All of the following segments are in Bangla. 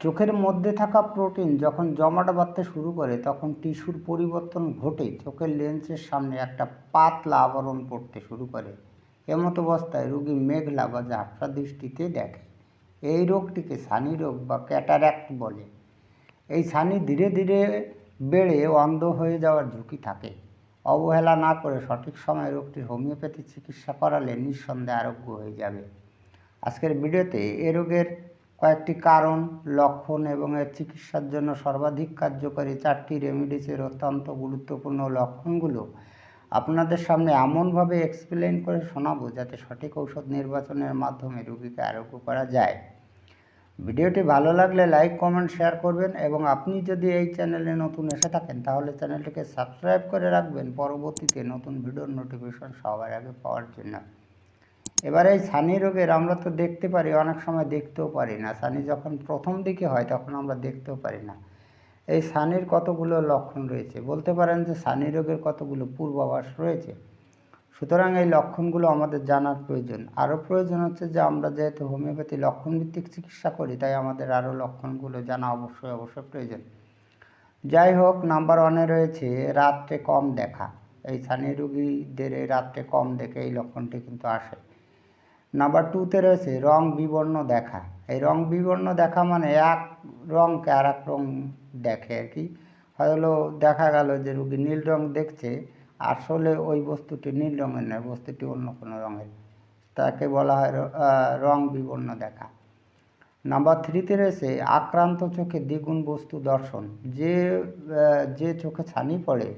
চোখের মধ্যে থাকা প্রোটিন যখন জমাট বাঁধতে শুরু করে, তখন টিস্যুর পরিবর্তন ঘটে। চোখের লেন্সের সামনে একটা পাতলা আবরণ পড়তে শুরু করে। এমত অবস্থায় রোগী মেঘলা বা ঝাপসা দৃষ্টিতে দেখে। এই রোগটিকে সানি রোগ বা ক্যাটারাক্ট বলে। এই ছানি ধীরে ধীরে বেড়ে অন্ধ হয়ে যাওয়ার ঝুঁকি থাকে। অবহেলা না করে সঠিক সময়ে রোগটির হোমিওপ্যাথি চিকিৎসা করালে নিঃসন্দেহে আরোগ্য হয়ে যাবে। আজকের ভিডিওতে এ রোগের কয়েকটি কারণ, লক্ষণ এবং এর চিকিৎসার জন্য সর্বাধিক কার্যকরী চারটি রেমিডিসের অত্যন্ত গুরুত্বপূর্ণ লক্ষণগুলো আপনাদের সামনে এমনভাবে এক্সপ্লেন করে শোনাবো যাতে সঠিক ঔষধ নির্বাচনের মাধ্যমে রোগীকে আরোগ্য করা যায়। ভিডিওটি ভালো লাগলে লাইক কমেন্ট শেয়ার করবেন এবং আপনি যদি এই চ্যানেলে নতুন এসে থাকেন তাহলে চ্যানেলটিকে সাবস্ক্রাইব করে রাখবেন। পরবর্তীতে নতুন ভিডিওর নোটিফিকেশন সবার আগে পাওয়ার জন্য। এবার এই ছানি রোগের আমরা তো দেখতে পারি, অনেক সময় দেখতেও পারি না। ছানি যখন প্রথম দিকে হয় তখন আমরা দেখতেও পারি না। এই ছানির কতগুলো লক্ষণ রয়েছে? বলতে পারেন যে ছানি রোগের কতগুলো পূর্বাভাস রয়েছে। সুতরাং এই লক্ষণগুলো আমাদের জানার প্রয়োজন। আরও প্রয়োজন হচ্ছে যে আমরা যেহেতু হোমিওপ্যাথি লক্ষণভিত্তিক চিকিৎসা করি, তাই আমাদের আরও লক্ষণগুলো জানা অবশ্যই অবশ্যই প্রয়োজন। যাই হোক, নাম্বার ওয়ানে রয়েছে, রাত্রে কম দেখা। এই ছানি রুগীদের এই রাত্রে কম দেখে এই লক্ষণটি কিন্তু আসে। নাম্বার টুতে রয়েছে রং বিবর্ণ দেখা। এই রং বিবর্ণ দেখা মানে এক রঙকে আর এক রং দেখে আর কি। হলো দেখা গেল যে রুগী নীল রং দেখছে, আসলে ওই বস্তুটি নীল রঙের নয়, বস্তুটি অন্য কোনো রঙের। তাকে বলা হয় র- বিবর্ণ দেখা। নাম্বার থ্রিতে রয়েছে আক্রান্ত চোখে দ্বিগুণ বস্তু দর্শন। যে যে চোখে ছানি পড়ে,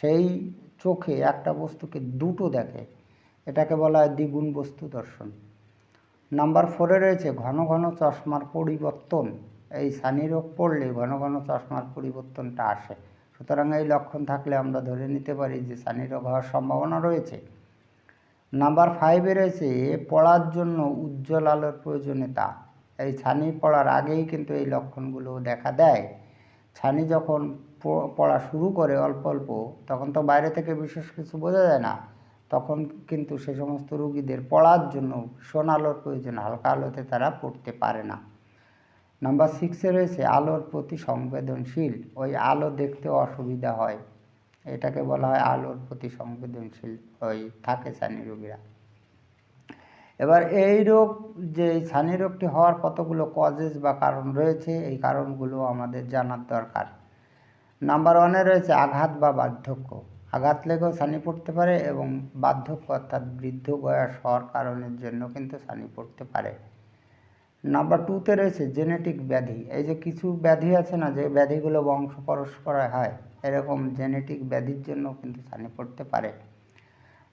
সেই চোখে একটা বস্তুকে দুটো দেখে। এটাকে বলা হয় দ্বিগুণ বস্তু দর্শন। নাম্বার ফোরে রয়েছে ঘন ঘন চশমার পরিবর্তন। এই ছানি রোগ পড়লে ঘন ঘন চশমার পরিবর্তনটা আসে। সুতরাং এই লক্ষণ থাকলে আমরা ধরে নিতে পারি যে ছানি রোগ হওয়ার সম্ভাবনা রয়েছে। নাম্বার ফাইভে রয়েছে পড়ার জন্য উজ্জ্বল আলোর প্রয়োজনীয়তা। এই ছানি পড়ার আগেই কিন্তু এই লক্ষণগুলো দেখা দেয়। ছানি যখন পড়া শুরু করে অল্প অল্প, তখন তো বাইরে থেকে বিশেষ কিছু বোঝা যায় না। তখন কিন্তু সে সমস্ত রুগীদের পড়ার জন্য আলোর প্রয়োজন, হালকা আলোতে তারা পড়তে পারে না। নাম্বার সিক্সে রয়েছে আলোর প্রতি সংবেদনশীল। ওই আলো দেখতে অসুবিধা হয়। এটাকে বলা হয় আলোর প্রতি সংবেদনশীল ওই থাকে ছানি রোগীরা। এবার এই রোগ যে ছানি রোগটি হওয়ার কতগুলো কজেস বা কারণ রয়েছে, এই কারণগুলো আমাদের জানার দরকার। নাম্বার ওয়ানে রয়েছে আঘাত বা বার্ধক্য। আঘাত লেগেও ছানি পড়তে পারে এবং বার্ধক্য অর্থাৎ বৃদ্ধ বয়স হওয়ার কারণের জন্য কিন্তু ছানি পড়তে পারে। নাম্বার টুতে রয়েছে জেনেটিক ব্যাধি। এই যে কিছু ব্যাধি আছে না, যে ব্যাধিগুলো বংশ পরস্পরে হয়, এরকম জেনেটিক ব্যাধির জন্য কিন্তু ছানি পড়তে পারে।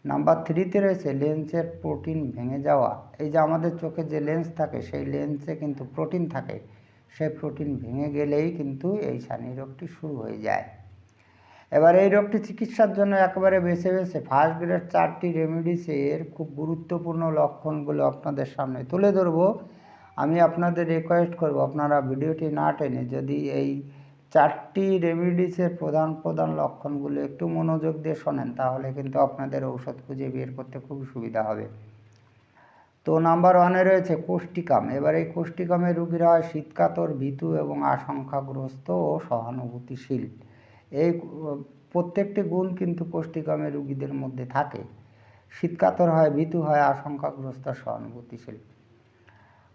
নাম্বার থ্রিতে রয়েছে লেন্সের প্রোটিন ভেঙে যাওয়া। এই যে আমাদের চোখে যে লেন্স থাকে, সেই লেন্সে কিন্তু প্রোটিন থাকে। সেই প্রোটিন ভেঙে গেলেই কিন্তু এই ছানি রোগটি শুরু হয়ে যায়। এবার এই রোগটি চিকিৎসার জন্য একেবারে বেছে বেছে ফার্স্ট গ্রেড চারটি রেমিডিসের খুব গুরুত্বপূর্ণ লক্ষণগুলো আপনাদের সামনে তুলে ধরবো। আমি আপনাদের রিকোয়েস্ট করব, আপনারা ভিডিওটি না টেনে যদি এই চারটি রেমিডিসের প্রধান প্রধান লক্ষণগুলো একটু মনোযোগ দিয়ে শোনেন, তাহলে কিন্তু আপনাদের ঔষধ খুঁজে বের করতে খুব সুবিধা হবে। তো নাম্বার ওয়ানে রয়েছে কোষ্টিকাম এবার এই কোষ্টিকামের রুগীরা হয় শীতকাতর, ভীতু এবং আশঙ্কাগ্রস্ত ও সহানুভূতিশীল। এই প্রত্যেকটি গুণ কিন্তু কোষ্টিকামের রুগীদের মধ্যে থাকে। শীতকাতর হয়, ভীতু হয়, আশঙ্কাগ্রস্ত, সহানুভূতিশীল।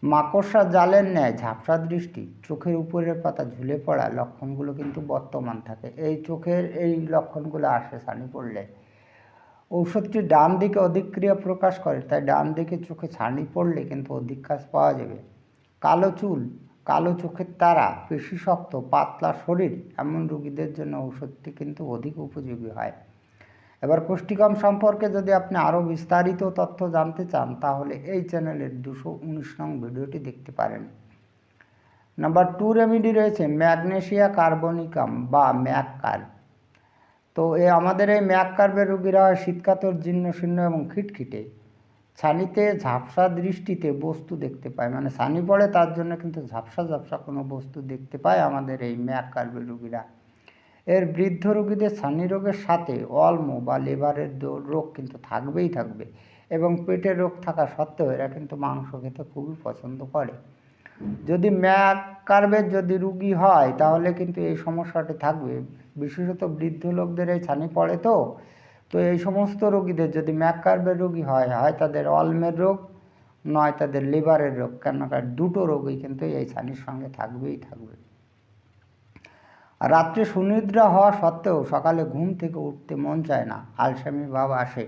মাকড়সা জালের ন্যায়, ঝাপসা দৃষ্টি, চোখের উপরের পাতা ঝুলে পড়া লক্ষণগুলো কিন্তু বর্তমান থাকে। এই চোখের এই লক্ষণগুলো আসে ছানি পড়লে। ঔষধটি ডান দিকে অধিক ক্রিয়া প্রকাশ করে, তাই ডান দিকে চোখে ছানি পড়লে কিন্তু অধিক কাজ পাওয়া যাবে। কালো চুল কালো চোখের তারা, পেশি শক্ত, পাতলা শরীর এমন রোগীদের জন্য ঔষধটি কিন্তু অধিক উপযোগী হয়। এবার কোষ্টিকাম সম্পর্কে যদি আপনি আরও বিস্তারিত তথ্য জানতে চান, তাহলে এই চ্যানেলের দুশো উনিশ নং ভিডিওটি দেখতে পারেন। নাম্বার টু রেমিডি রয়েছে, ম্যাগনেশিয়া কার্বনিকাম বা ম্যাককার তো এ আমাদের এই ম্যাক কার্বের রোগীরা হয় শীতকাতর জীর্ণ শীর্ণ এবং খিটখিটে। ছানিতে ঝাপসা দৃষ্টিতে বস্তু দেখতে পায়। মানে ছানি পড়ে তার জন্য কিন্তু ঝাপসা ঝাপসা কোনো বস্তু দেখতে পায় আমাদের এই ম্যাক কার্বের রোগীরা। এর বৃদ্ধ রোগীদের ছানি রোগের সাথে অলম বা লিভারের দো- রোগ কিন্তু থাকবেই থাকবে এবং পেটের রোগ থাকা সত্ত্বেও এরা কিন্তু মাংস খেতে খুবই পছন্দ করে। যদি ম্যাক যদি রুগী হয় তাহলে কিন্তু এই সমস্যাটি থাকবে। বিশেষত বৃদ্ধ লোকদের এই ছানি পড়ে তো তো এই সমস্ত রোগীদের যদি ম্যাক কার্ভের রোগী হয় হয় তাদের অলমের রোগ, নয় তাদের লিভারের রোগ, কেননা দুটো রোগই কিন্তু এই ছানির সঙ্গে থাকবেই থাকবে। রাত্রে সুনিদ্রা হওয়া সত্ত্বেও সকালে ঘুম থেকে উঠতে মন চায় না, আলসামি ভাব আসে।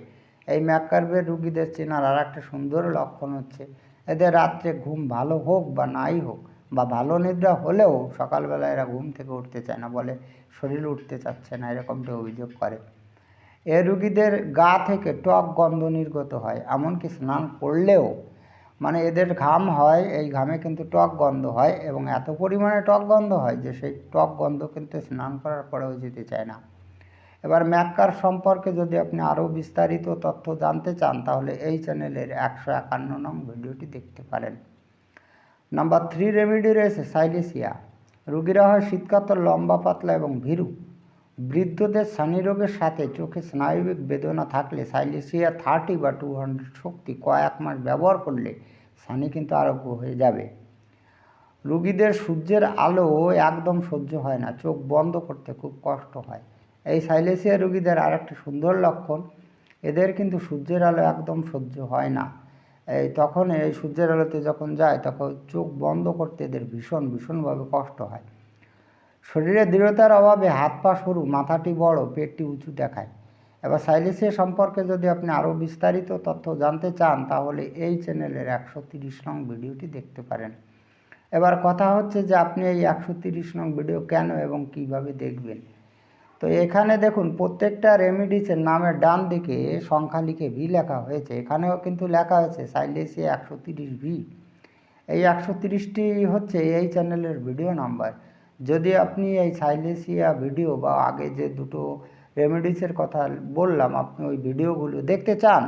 এই ম্যাককার্ভের রুগীদের চেনার আর একটা সুন্দর লক্ষণ হচ্ছে, এদের রাত্রে ঘুম ভালো হোক বা নাই হোক, বা ভালো নিদ্রা হলেও সকালবেলা এরা ঘুম থেকে উঠতে চায় না, বলে শরীর উঠতে চাচ্ছে না, এরকমটা অভিযোগ করে। এ রুগীদের গা থেকে টক গন্ধ নির্গত হয়, এমনকি স্নান করলেও মানে এদের ঘাম হয়, এই ঘামে কিন্তু টক গন্ধ হয় এবং এত পরিমাণে টক গন্ধ হয় যে সেই টক গন্ধ কিন্তু স্নান করার পরেও যেতে চায় না। এবার ম্যাককার সম্পর্কে যদি আপনি আরও বিস্তারিত তথ্য জানতে চান, তাহলে এই চ্যানেলের একশো একান্ন নং ভিডিওটি দেখতে পারেন। নাম্বার থ্রি রেমেডি রয়েছে সাইলেসিয়া, রুগীরা হয় শীতকাতর, লম্বা পাতলা এবং ভীরু। বৃদ্ধদের রোগের সাথে চোখে স্নায়বিক বেদনা থাকলে সাইলেসিয়া থার্টি বা টু হান্ড্রেড শক্তি কয়েক মাস ব্যবহার করলে সানি কিন্তু আরোগ্য হয়ে যাবে। রুগীদের সূর্যের আলো একদম সহ্য হয় না, চোখ বন্ধ করতে খুব কষ্ট হয়। এই সাইলেসিয়া রুগীদের আর একটা সুন্দর লক্ষণ, এদের কিন্তু সূর্যের আলো একদম সহ্য হয় না। এই তখন এই সূর্যের আলোতে যখন যায়, তখন চোখ বন্ধ করতে এদের ভীষণ, ভীষণভাবে কষ্ট হয়। শরীরে দৃঢ়তার অভাবে হাত পা সরু, মাথাটি বড়, পেটটি উঁচু দেখায়। এবার সাইলেসিয়া সম্পর্কে যদি আপনি আরও বিস্তারিত তথ্য জানতে চান, তাহলে এই চ্যানেলের একশো তিরিশ নং ভিডিওটি দেখতে পারেন। এবার কথা হচ্ছে যে আপনি এই একশো তিরিশ নং ভিডিও কেন এবং কীভাবে দেখবেন? তো এখানে দেখুন, প্রত্যেকটা রেমিডিসের নামের ডান দিকে সংখ্যা লিখে ভি লেখা হয়েছে। এখানেও কিন্তু লেখা হয়েছে সাইলেসিয়া একশো তিরিশ ভি। এই একশো তিরিশটি হচ্ছে এই চ্যানেলের ভিডিও নাম্বার। যদি আপনি এই সাইলেসিয়া ভিডিও বা আগে যে দুটো রেমেডিসের কথা বললাম, আপনি ওই ভিডিওগুলো দেখতে চান,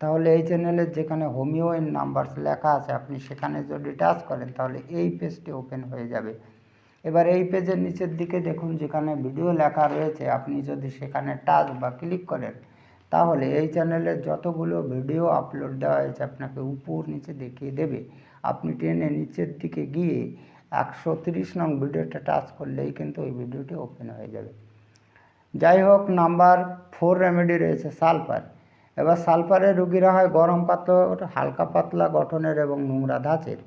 তাহলে এই চ্যানেলের যেখানে হোমিও এর নাম্বার লেখা আছে, আপনি সেখানে যদি টাচ করেন, তাহলে এই পেজটি ওপেন হয়ে যাবে। এবার এই পেজের নিচের দিকে দেখুন, যেখানে ভিডিও লেখা রয়েছে, আপনি যদি সেখানে টাচ বা ক্লিক করেন, তাহলে এই চ্যানেলের যতগুলো ভিডিও আপলোড দেওয়া হয়েছে, আপনাকে উপর নিচে দেখিয়ে দেবে। আপনি টেনে নিচের দিকে গিয়ে একশো তিরিশ নং ভিডিওটা টাচ করলেই কিন্তু ওই ভিডিওটি ওপেন হয়ে যাবে। যাই হোক, নাম্বার ফোর রেমেডি রয়েছে সালফার। এবার সালফারের রুগীরা হয় গরম পাতলা, হালকা পাতলা গঠনের এবং নোংরা ধাঁচের।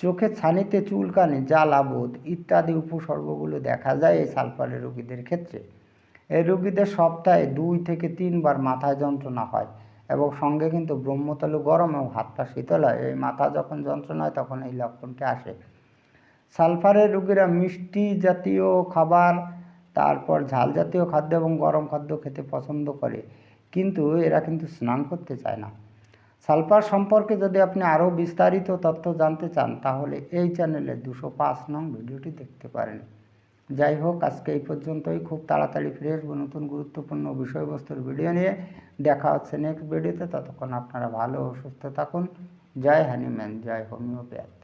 চোখের ছানিতে চুলকানি জ্বালাবোধ ইত্যাদি উপসর্গগুলো দেখা যায় এই সালফারের রোগীদের ক্ষেত্রে। এই রোগীদের সপ্তাহে দুই থেকে তিনবার মাথায় যন্ত্রণা হয় এবং সঙ্গে কিন্তু ব্রহ্মতালু গরম এবং হাত পা শীতল হয়। এই মাথা যখন যন্ত্রণা হয়, তখন এই লক্ষণটি আসে। সালফারের রোগীরা মিষ্টি জাতীয় খাবার, তারপর ঝাল জাতীয় খাদ্য এবং গরম খাদ্য খেতে পছন্দ করে। কিন্তু এরা কিন্তু স্নান করতে চায় না। সালফার সম্পর্কে যদি আপনি আরও বিস্তারিত তথ্য জানতে চান, তাহলে এই চ্যানেলে দুশো পাঁচ নং ভিডিওটি দেখতে পারেন। যাই হোক, আজকে এই পর্যন্তই। খুব তাড়াতাড়ি ফিরে আসব নতুন গুরুত্বপূর্ণ বিষয়বস্তুর ভিডিও নিয়ে। দেখা হচ্ছে নেক্সট ভিডিওতে ততক্ষণ আপনারা ভালো সুস্থ থাকুন। জয় হ্যানিম্যান জয় হোমিওপ্যাথ।